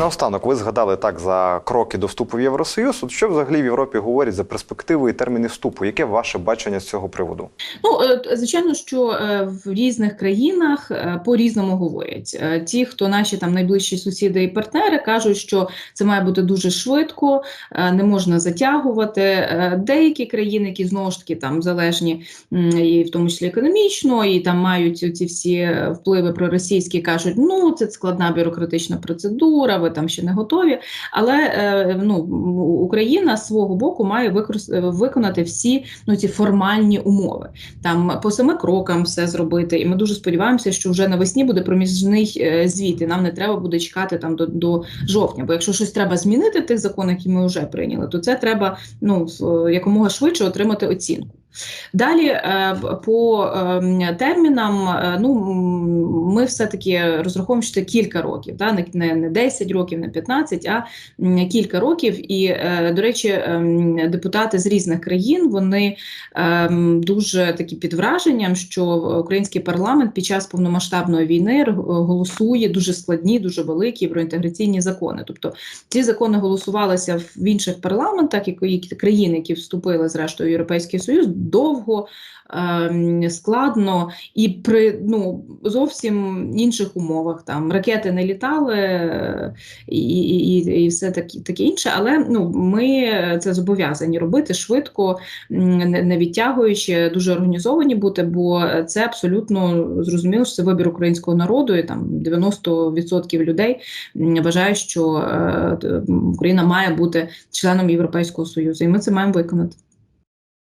Наостанок, ви згадали так за кроки до вступу в Євросоюз. От що взагалі в Європі говорять за перспективи і терміни вступу? Яке ваше бачення з цього приводу? Ну, е, звичайно, що е, в різних країнах е, по-різному говорять. Е, Ті, хто наші там найближчі сусіди і партнери, кажуть, що це має бути дуже швидко, не можна затягувати. Деякі країни, які знову ж таки там залежні, і в тому числі економічно, і там мають ці всі впливи проросійські, кажуть, ну це складна бюрократична процедура, там ще не готові. Але е, ну, Україна з свого боку має викрос- виконати всі ну, ці формальні умови там по семи крокам все зробити. І ми дуже сподіваємося, що вже навесні буде проміжний е, звіт, і нам не треба буде чекати там до, до жовтня. Бо якщо щось треба змінити в тих законах, які ми вже прийняли, то це треба ну в- якомога швидше отримати оцінку. Далі е, по е, термінам, е, ну ми все-таки розраховуємо, що це кілька років, да? не, не, не 10 років, не 15, а кілька років. І, е, до речі, ем, депутати з різних країн вони ем, дуже такі під враженням, що український парламент під час повномасштабної війни голосує дуже складні, дуже великі євроінтеграційні закони. Тобто ці закони голосувалися в інших парламентах, які країни, які вступили зрештою в Європейський Союз, довго. ем, Складно і при ну зовсім інших умовах там ракети не літали е, і, і, і, все таке, таке інше. Але ну ми це зобов'язані робити швидко, не, відтягуючи, дуже організовані бути, бо це абсолютно зрозуміло, що це вибір українського народу, і там 90% людей вважають, що е, Україна має бути членом Європейського союзу, і ми це маємо виконати.